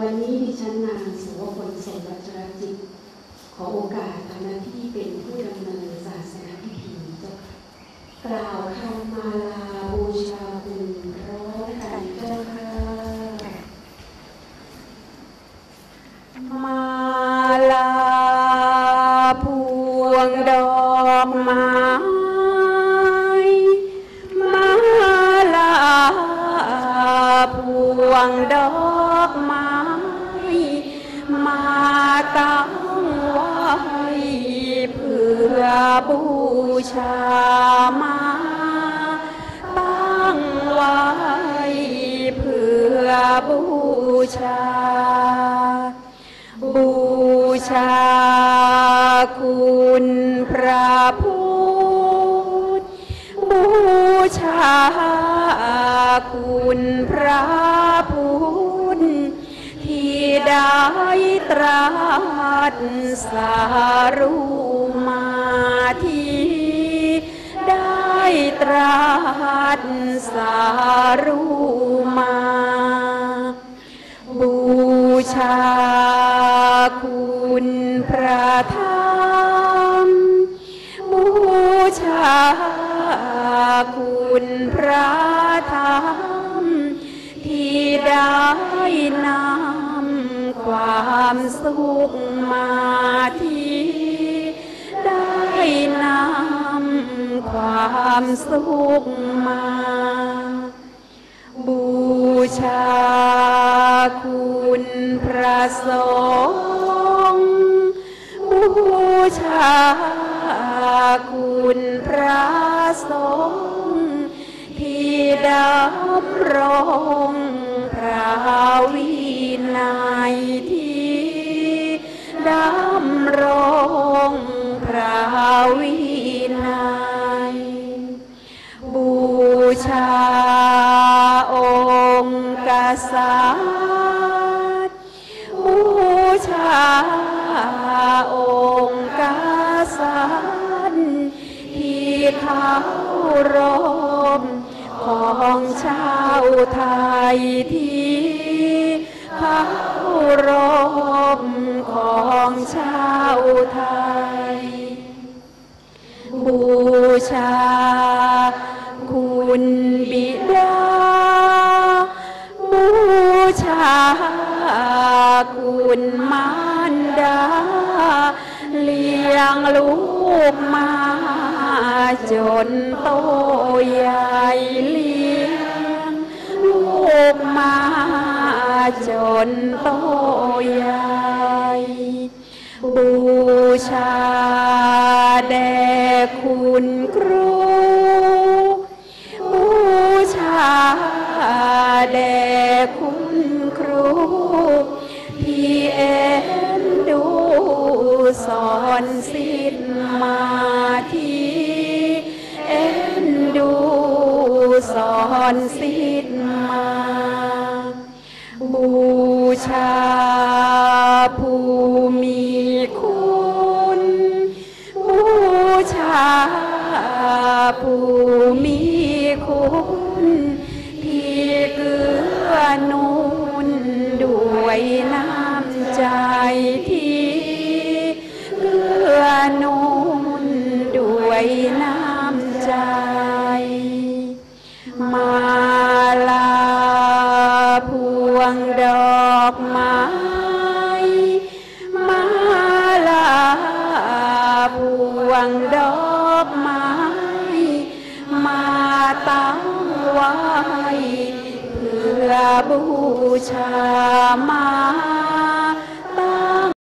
วันนี้ดิฉันนางสุวพลสมบัติรจิต ขอโอกาสทำหน้าที่เป็นผู้ดำเนินศาสนาพิธีเจ้าค่ะกล่าวคำมาลาบูชาคุณร้องกันเจ้าค่ะ ตั้งไว้เพื่อบูชามาตั้งไว้เพื่อบูชา บูชาคุณพระพุทธบูชาคุณพระพุทธ ได้ตรัสสารุมาทีได้ตรัสสารุมา บูชาคุณพระธรรม บูชาคุณพระธรรมที่ได้นำ ความสุขมาที่ได้นำความสุขมา บูชาคุณพระสงฆ์บูชาคุณพระสงฆ์ที่ดำรงพ ค์กษัตริย์บูชาองค์กษัตริย์ที่เขารบของชาวไทยที่เขารบของชาวไทยบูชา ชาคุณมารดา เลี้ยงลูกมา จนโตใหญ่เลี้ยงลูกมา จนโตใหญ่บูชาแด่คุณครูบูชาแด่ สอนสิทธิมาทีเอ็นดูสอนสิทธิมา บูชาผู้มีคุณ บูชาผู้มีคุณที่เกื้อหนุนด้วยน้ำใจที่ ดอกไม้มาลาบวงดอกไม้มาตั้งไว้เพื่อบูชามา